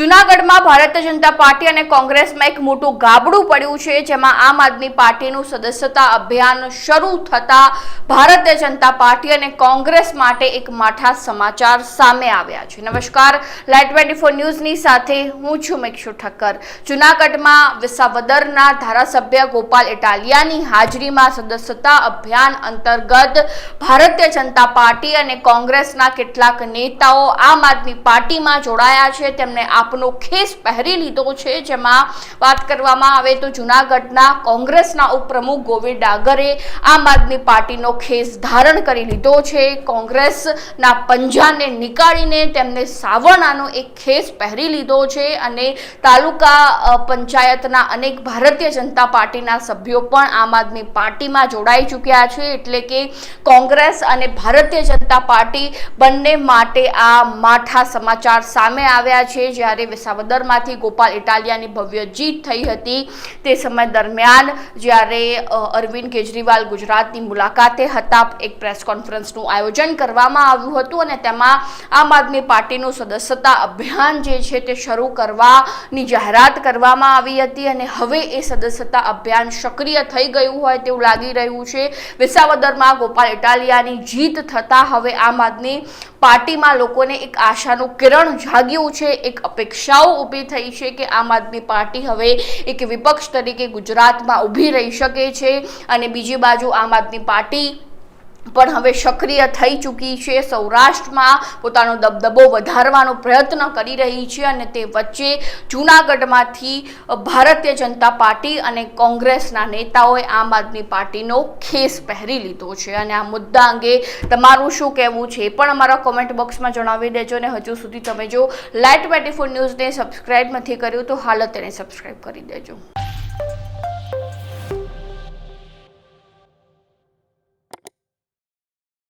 જુનાગઢમાં ભારતીય જનતા પાર્ટી અને કોંગ્રેસમાં એક મોટું ગાબડું પડ્યું છે, જેમાં આમ આદમી પાર્ટીનું સદસ્યતા અભિયાન શરૂ થતા ભારતીય જનતા પાર્ટી અને કોંગ્રેસ માટે એક માઠા સમાચાર સામે આવ્યા છે. નમસ્કાર લાઈટ ટ્વેન્ટી ફોર ન્યૂઝની સાથે હું છું મેક્ષુ ઠક્કર. જુનાગઢમાં વિસાવદરના ધારાસભ્ય ગોપાલ ઇટાલિયાની હાજરીમાં સદસ્યતા અભિયાન અંતર્ગત ભારતીય જનતા પાર્ટી અને કોંગ્રેસના કેટલાક નેતાઓ આમ આદમી પાર્ટીમાં જોડાયા છે. તેમને આપનો ખેસ પહેરી લીધો છે. જેમાં વાત કરવામાં આવે તો જુનાગઢના કોંગ્રેસના ઉપપ્રમુખ ગોવિંદ ડાગરે આમ આદમી પાર્ટીનો ખેસ ધારણ કરી લીધો છે. કોંગ્રેસના પંજાને નીકાળીને તેમને સાવરણાનો એક ખેસ પહેરી લીધો છે અને તાલુકા પંચાયતના અનેક ભારતીય જનતા પાર્ટીના સભ્યો પણ આમ આદમી પાર્ટીમાં જોડાઈ ચૂક્યા છે. એટલે કે કોંગ્રેસ અને ભારતીય જનતા પાર્ટી બંને માટે આ માઠા સમાચાર સામે આવ્યા છે. જ્યારે વિસાવદરમાંથી ગોપાલ ઇટાલિયાની ભવ્ય જીત થઈ હતી. તે સમય દરમિયાન જ્યારે અરવિંદ કેજરીવાલ ગુજરાતની મુલાકાતે હતા, એક પ્રેસ કોન્ફરન્સનું આયોજન કરવામાં આવ્યું હતું અને તેમાં આમ આદમી પાર્ટીનું સદસ્યતા અભિયાન જે છે તે શરૂ કરવાની જાહેરાત કરવામાં આવી હતી અને હવે એ સદસ્યતા અભિયાન સક્રિય થઈ ગયું હોય તેવું લાગી રહ્યું છે. વિસાવદરમાં ગોપાલ ઇટાલિયાની જીત થતાં હવે આમ આદમી પાર્ટીમાં લોકોને એક આશાનું કિરણ જાગ્યું છે, એક અપેક્ષાઓ ઊભી થઈ છે કે આમ આદમી પાર્ટી હવે એક વિપક્ષ તરીકે ગુજરાતમાં ઊભી રહી શકે છે. અને બીજી બાજુ આમ આદમી પાર્ટી પણ હવે સક્રિય થઈ ચૂકી છે. સૌરાષ્ટ્રમાં પોતાનો દબદબો વધારવાનો પ્રયત્ન કરી રહી છે અને તે વચ્ચે જૂનાગઢમાંથી ભારતીય જનતા પાર્ટી અને કોંગ્રેસના નેતાઓએ આમ આદમી પાર્ટીનો ખેસ પહેરી લીધો છે. અને આ મુદ્દા અંગે તમારું શું કહેવું છે એ પણ અમારા કોમેન્ટ બોક્સમાં જણાવી દેજો અને હજુ સુધી તમે જો લાઇટ ટ્વેન્ટી ફોર ન્યૂઝને સબસ્ક્રાઇબ નથી કર્યું તો હાલ તેને સબસ્ક્રાઇબ કરી દેજો.